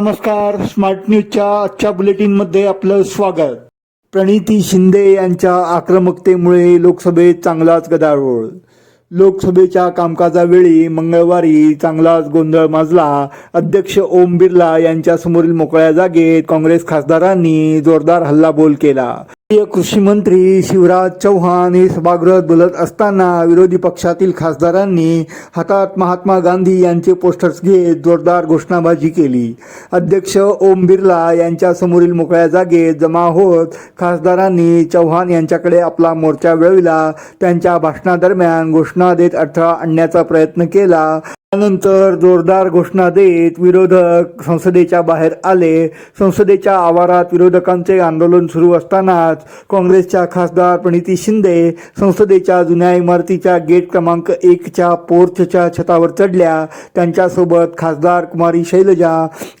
नमस्कार स्मार्ट न्यूजच्या आजच्या बुलेटिनमध्ये आपलं स्वागत. प्रणिती शिंदे यांच्या आक्रमकतेमुळे लोकसभेत चांगलाच गदारोळ. लोकसभेच्या कामकाजावेळी मंगळवारी चांगलाच गोंधळ माजला. अध्यक्ष ओम बिर्ला यांच्यासमोरील मोकळ्या जागेत काँग्रेस खासदारांनी जोरदार हल्लाबोल केला. कृषी मंत्री शिवराज चौहान हे सभागृहात बोलत असताना विरोधी पक्षातील खासदारांनी हातात महात्मा गांधी यांचे पोस्टर्स घेत जोरदार घोषणाबाजी केली. अध्यक्ष ओम बिर्ला यांच्या समोरील मोकळ्या जागेत जमा होत खासदारांनी चौहान यांच्याकडे आपला मोर्चा वळविला. त्यांच्या भाषणादरम्यान घोषणा देत अडथळा आणण्याचा प्रयत्न केला. त्यानंतर जोरदार घोषणा देत विरोधक संसदेच्या बाहेर आले. संसदेच्या आवारात विरोधकांचे आंदोलन सुरू असतानाच काँग्रेसच्या खासदार प्रणिती शिंदे संसदेच्या जुन्या इमारतीच्या गेट क्रमांक एकच्या पोर्चच्या छतावर चढल्या. त्यांच्यासोबत खासदार कुमारी शैलजा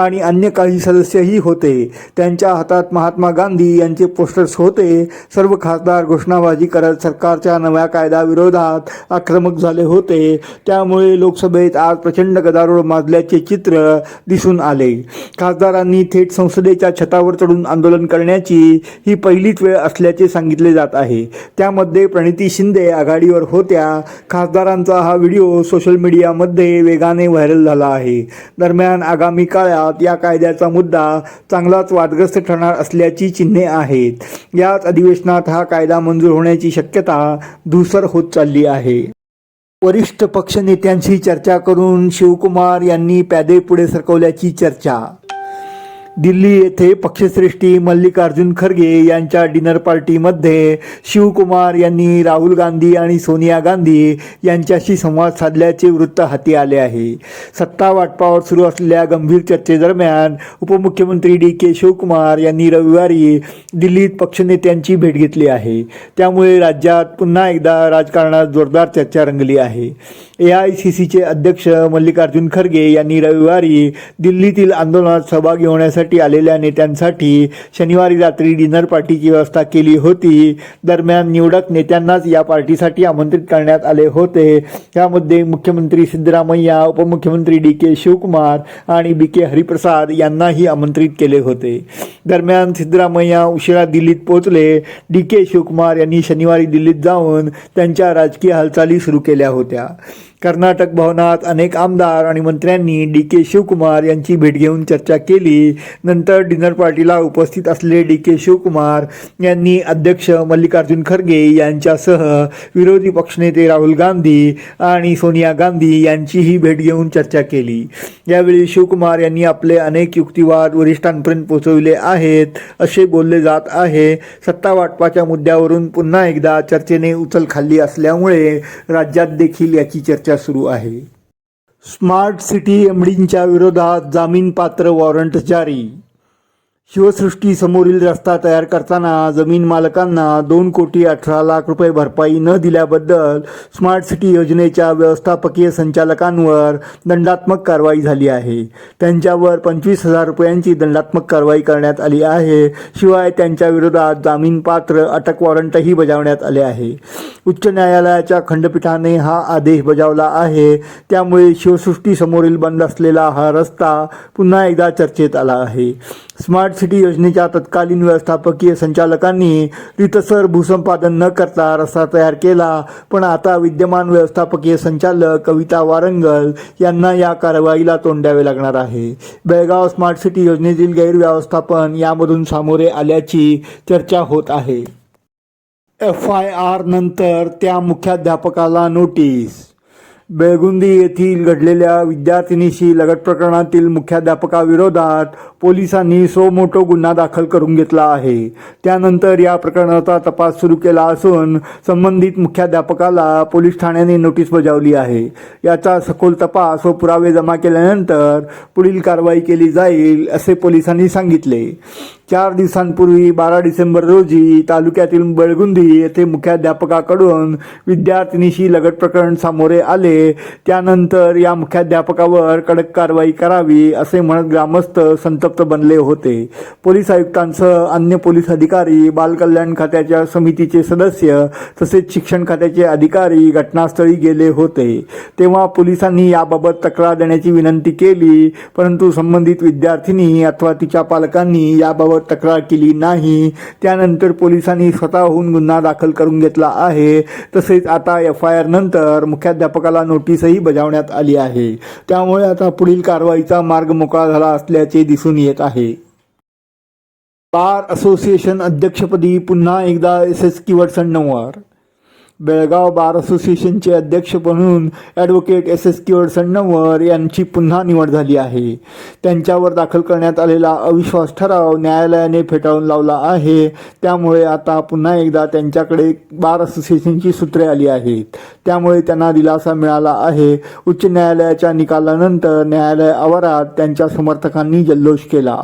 आणि अन्य काही सदस्यही होते. त्यांच्या हातात महात्मा गांधी यांचे पोस्टर्स होते. सर्व खासदार घोषणाबाजी करत सरकारच्या नव्या कायद्याविरोधात आक्रमक झाले होते. त्यामुळे लोकसभेत आज प्रचंड गदारोळ माजल्याचे चित्र दिसून आले. खासदारांनी थेट संसदेच्या छतावर चढून आंदोलन करण्याची ही पहिलीच वेळ असल्याचे सांगितले जात आहे. त्यामध्ये प्रणिती शिंदे आघाडीवर होत्या. खासदारांचा हा व्हिडिओ सोशल मीडियामध्ये वेगाने व्हायरल झाला आहे. दरम्यान आगामी काळात या कायद्याचा मुद्दा चांगलाच वादग्रस्त ठरणार असल्याची चिन्हे आहेत. याच अधिवेशनात हा कायदा मंजूर होण्याची शक्यता धुसर होत चालली आहे. वरिष्ठ पक्षनेत्यांशी चर्चा करून शिवकुमार यांनी पॅदे पुढे सरकवल्याची चर्चा. दिल्ली येथे पक्षश्रेष्ठी मल्लिकार्जुन खरगे यांच्या डिनर पार्टीमध्ये शिवकुमार यांनी राहुल गांधी आणि सोनिया गांधी यांच्याशी संवाद साधल्याचे वृत्त हाती आले आहे. सत्ता वाटपावर सुरू असलेल्या गंभीर चर्चेदरम्यान उपमुख्यमंत्री डी के शिवकुमार यांनी रविवारी दिल्लीत पक्षनेत्यांची भेट घेतली आहे. त्यामुळे राज्यात पुन्हा एकदा राजकारणात जोरदार चर्चा रंगली आहे. ए आय सी सीचे अध्यक्ष मल्लिकार्जुन खरगे यांनी रविवारी दिल्लीतील आंदोलनात सहभागी होण्यासाठी आलेल्या नेत्यांसाठी शनिवारी रात्री डिनर पार्टीची व्यवस्था केली होती. दरम्यान निवडक नेत्यांनाच या पार्टीसाठी आमंत्रित करण्यात आले होते. यामध्ये मुख्यमंत्री सिद्धरामय्या उपमुख्यमंत्री डी के शिवकुमार आणि बी के हरिप्रसाद यांनाही आमंत्रित केले होते. दरम्यान सिद्धरामय्या उशिरा दिल्लीत पोहोचले. डी के शिवकुमार यांनी शनिवारी दिल्लीत जाऊन त्यांच्या राजकीय हालचाली सुरू केल्या होत्या. कर्नाटक भवनात अनेक आमदार आणि मंत्र्यांनी डी के शिवकुमार यांची भेट घेऊन चर्चा केली. नंतर डिनर पार्टीला उपस्थित असलेले डी के शिवकुमार यांनी अध्यक्ष मल्लिकार्जुन खरगे यांच्यासह विरोधी पक्षनेते राहुल गांधी आणि सोनिया गांधी यांचीही भेट घेऊन चर्चा केली. यावेळी शिवकुमार यांनी आपले अनेक युक्तिवाद वरिष्ठांपर्यंत पोहोचविले आहेत असे बोलले जात आहे. सत्ता वाटपाच्या मुद्द्यावरून पुन्हा एकदा चर्चेने उचल खाल्ली असल्यामुळे राज्यात देखील याची चर्चा सुरू आहे. स्मार्ट सिटी एमडींच्या विरोधात जामीनपात्र वॉरंट जारी. शिवसृष्टी समोरील रस्ता तयार करताना जमीन मालकांना दोन कोटी अठरा लाख रुपये भरपाई न दिल्याबद्दल स्मार्ट सिटी योजनेच्या व्यवस्थापकीय संचालकांवर दंडात्मक कारवाई झाली आहे. त्यांच्यावर पंचवीस हजार रुपयांची दंडात्मक कारवाई करण्यात आली आहे. शिवाय त्यांच्या विरोधात जामीनपात्र अटक वॉरंटही बजावण्यात आले आहे. उच्च न्यायालयाच्या खंडपीठाने हा आदेश बजावला आहे. त्यामुळे शिवसृष्टीसमोरील बंद असलेला हा रस्ता पुन्हा एकदा चर्चेत आला आहे. स्मार्ट स्मार्ट सिटी योजनेच्या तत्कालीन व्यवस्थापकीय संचालकांनी रितसर भूसंपादन न करता रस्ता तयार केला. पण आता विद्यमान व्यवस्थापकीय संचालक कविता वारंगल यांना या कारवाईला तोंड द्यावे लागणार आहे. बेळगाव स्मार्ट सिटी योजनेतील गैरव्यवस्थापन यामधून सामोरे आल्याची चर्चा होत आहे. एफ आय आर नंतर त्या मुख्याध्यापकाला नोटीस बेळगुंदी येथील घडलेल्या विद्यार्थिनीशी लगट प्रकरणातील मुख्याध्यापकाविरोधात पोलिसांनी सो मोठो गुन्हा दाखल करून घेतला आहे. त्यानंतर या प्रकरणाचा तपास सुरू केला असून संबंधित मुख्याध्यापकाला पोलीस ठाण्याने नोटीस बजावली आहे. याचा सखोल तपास व पुरावे जमा केल्यानंतर पुढील कारवाई केली जाईल असे पोलिसांनी सांगितले. चार दिवसांपूर्वी बारा डिसेंबर रोजी तालुक्यातील बेळगुंदी येथे मुख्याध्यापकाकडून विद्यार्थिनीशी लगट प्रकरण सामोरे आले. त्यानंतर या मुख्याध्यापकावर कडक कारवाई करावी असे म्हणत ग्रामस्थ संतप्त बनले होते. पोलीस आयुक्तांसह अन्य पोलीस अधिकारी बालकल्याण खात्याच्या समितीचे सदस्य तसेच शिक्षण खात्याचे अधिकारी घटनास्थळी गेले होते. तेव्हा पोलिसांनी याबाबत तक्रार देण्याची विनंती केली परंतु संबंधित विद्यार्थिनी अथवा तिच्या पालकांनी याबाबत तक्रार केली नाही. त्यानंतर पोलिसांनी स्वतःहून गुन्हा दाखल करून घेतला आहे. तसेच आता एफ आय आर नंतर मुख्याध्यापकाला नोटीसही बजावण्यात आली आहे. त्यामुळे आता पुढील कारवाईचा मार्ग मोकळा झाला असल्याचे दिसून येत आहे. बार असोसिएशन अध्यक्षपदी पुन्हा एकदा S S Kiwad Belgaum bar असोसिएशनचे अध्यक्ष म्हणून advocate S S Kiwad Sannavar यांची पुन्हा निवड झाली आहे. त्यांच्यावर दाखल करण्यात आलेला अविश्वास ठराव न्यायालयाने फेटाळून लावला आहे. त्यामुळे आता पुन्हा एकदा त्यांच्याकडे बार असोसिएशनची सूत्रे आली आहेत. त्यामुळे त्यांना दिलासा मिळाला आहे. उच्च न्यायालयाच्या निकालानंतर न्यायालय आवारात त्यांच्या समर्थकांनी जल्लोष केला.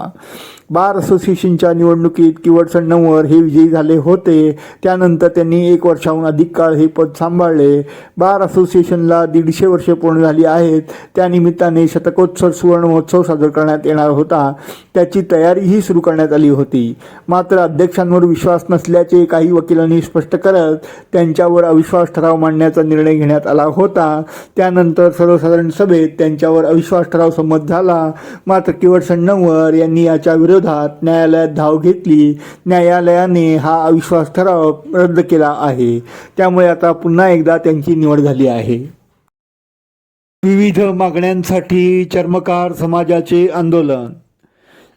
बार असोसिएशनच्या निवडणुकीत किवड सण्णवर हे विजयी झाले होते. त्यानंतर त्यांनी एक वर्षाहून अधिक काळ हे पद सांभाळले. बार असोसिएशनला दीडशे वर्षे पूर्ण झाली आहेत. त्यानिमित्ताने शतकोत्सव सुवर्ण महोत्सव साजरा करण्यात येणार होता. त्याची तयारीही सुरू करण्यात आली होती. मात्र अध्यक्षांवर विश्वास नसल्याचे काही वकिलांनी स्पष्ट करत त्यांच्यावर अविश्वास ठराव मांडण्याचा निर्णय घेण्यात आला होता. त्यानंतर सर्वसाधारण सभेत त्यांच्यावर अविश्वास ठराव संमत झाला. मात्र किवड सण्णवर यांनी याच्या विरोधात न्यायालयात धाव घेतली. न्यायालयाने हा अविश्वास ठराव रद्द केला आहे. त्यामुळे आता पुन्हा एकदा त्यांची निवड झाली आहे. विविध मागण्यांसाठी चर्मकार समाजाचे आंदोलन.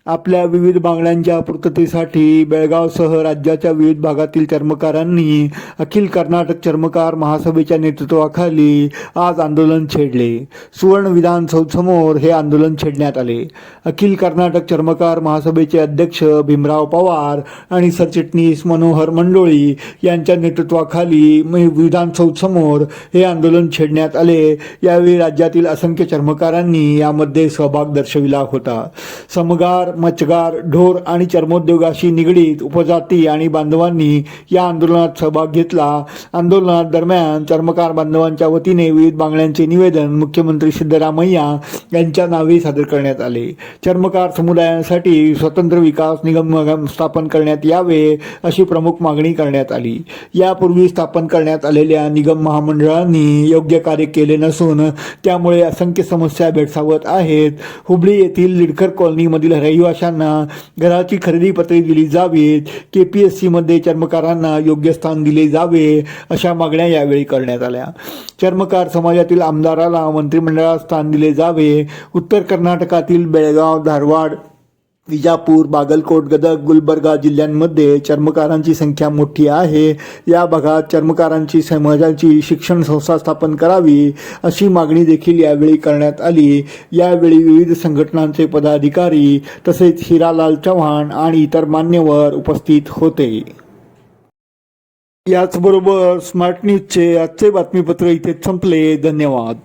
आपल्या विविध मागण्यांच्या पूर्ततेसाठी बेळगावसह राज्याच्या विविध भागातील चर्मकारांनी अखिल कर्नाटक चर्मकार महासभेच्या नेतृत्वाखाली आज आंदोलन छेडले. सुवर्ण विधान समोर हे आंदोलन छेडण्यात आले. अखिल कर्नाटक चर्मकार महासभेचे अध्यक्ष भीमराव पवार आणि सरचिटणीस मनोहर मंडोळी यांच्या नेतृत्वाखाली म- समोर हे आंदोलन छेडण्यात आले. यावेळी राज्यातील असंख्य चर्मकारांनी यामध्ये सहभाग दर्शविला होता. समगार मच्छगार ढोर आणि चर्मोद्योगाशी निगडीत उपजाती आणि बांधवांनी या आंदोलनात सहभाग घेतला. आंदोलनात दरम्यान चर्मकार बांधवांच्या वतीने विविध मागण्यांचे निवेदन मुख्यमंत्री सिद्धरामय्या यांच्या नावे सादर करण्यात आले. चर्मकार समुदायांसाठी स्वतंत्र विकास निगम स्थापन करण्यात यावे अशी प्रमुख मागणी करण्यात आली. यापूर्वी स्थापन करण्यात आलेल्या निगम महामंडळांनी योग्य कार्य केले नसून त्यामुळे असंख्य समस्या भेडसावत आहेत. हुबळी येथील लिडकर कॉलनीमधील रहिवाशांना घराची खरेदी पत्रे दिली जावीत के पी एस सीमध्ये चर्मकारांना योग्य स्थान दिले जावे अशा मागण्या यावेळी करण्यात आल्या. चर्मकार समाजातील आमदाराला मंत्रिमंडळात स्थान दिले जावे. उत्तर कर्नाटकातील बेळगाव धारवाड विजापूर बागलकोट गदग गुलबर्गा जिल्ह्यांमध्ये चर्मकारांची संख्या मोठी आहे. या भागात चर्मकारांची समाजाची शिक्षण संस्था स्थापन करावी अशी मागणी देखील यावेळी करण्यात आली. यावेळी विविध संघटनांचे पदाधिकारी तसेच हिरालाल चव्हाण आणि इतर मान्यवर उपस्थित होते. याचबरोबर स्मार्ट न्यूजचे आजचे बातमीपत्र इथे संपले. धन्यवाद.